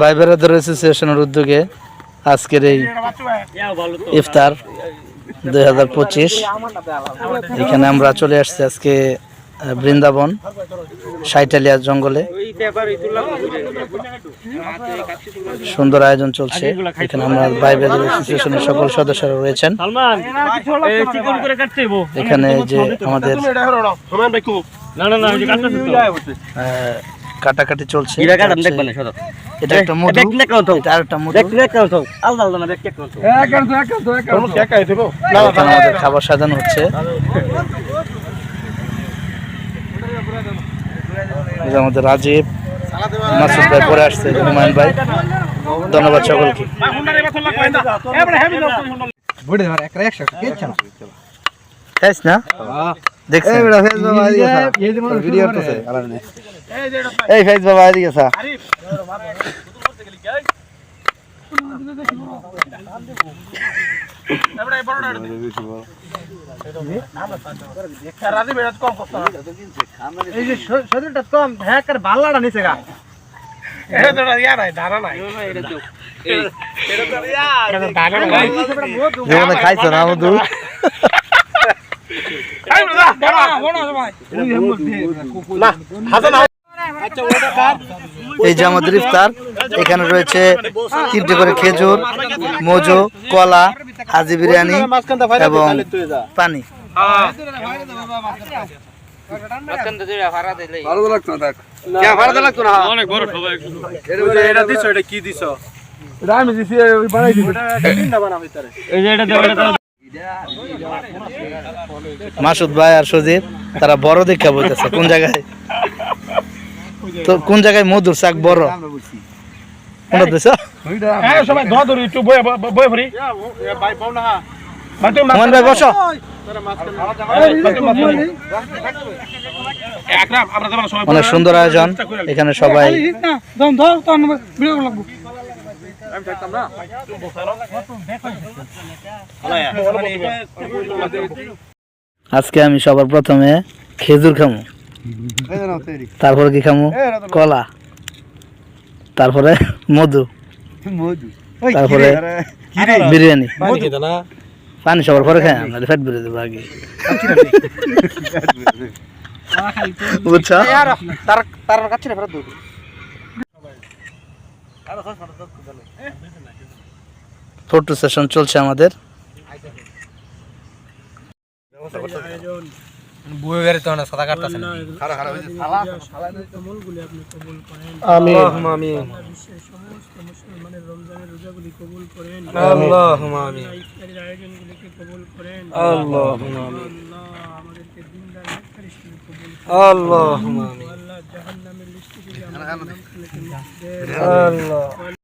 ভাই বেড়াদের অ্যাসোসিয়েশনের উদ্যোগে আজকের এই ইফতার দুই হাজার পঁচিশ। এখানে আমরা চলে আসছি আজকে বৃন্দাবন সাইটালিয়া জঙ্গলে। সুন্দর আয়োজন চলছে। এখানে আমরা ভাই বেড়াদের অ্যাসোসিয়েশনের সকল সদস্যরা রয়েছেন। এখানে যে চিকন না কাটাকাটি চলছে না এটা একটা আমাদের খাবার সাজানো হচ্ছে। এই আমাদের রাজীব মাসুদ ভাই পরে আসছে হুমায়ুন ভাই। ধন্যবাদ সকলকে। খাইস না? দেখছেন? এই এদিকে আসা এই যে শরীরটা কম হ্যাঁ ভাল্লাটা নিচে গা। খাইছো না মধু? এই যে আমাদের ইফতার, এখানে রয়েছে তিনটে করে খেজুর, মজু, কলা, হাজি বিরিয়ানি এবং পানি। মাসুদ ভাই আর সজীব, তারা বড় দেখা বলতেছে, কোন জায়গায় তো কোন জায়গায় মধুর শাক বড়? কোনটা দিছ? হুমায়ুন ভাই বসো। অনেক সুন্দর আয়োজন। এখানে সবাই আজকে আমি সবার প্রথমে খেজুর খামু। তারপরে কি খামু? কলা। তারপরে মধু। তারপরে বিরিয়ানি। পানি সবার পরে খাই আমরা ফ্যাট বেরিয়ে দেবো আগে। বুঝছ? তার তার কাছে ফেরত দেবো ফটো সেশন চলছে আমাদের। বুয়ে বেরোতে না সাদা কাটতেছে না। আমি আমি আল্লাহুম্মা আমিন। আল্লাহুম্মা আমিন। আল্লাহুম্মা আমিন। আল্লাহ।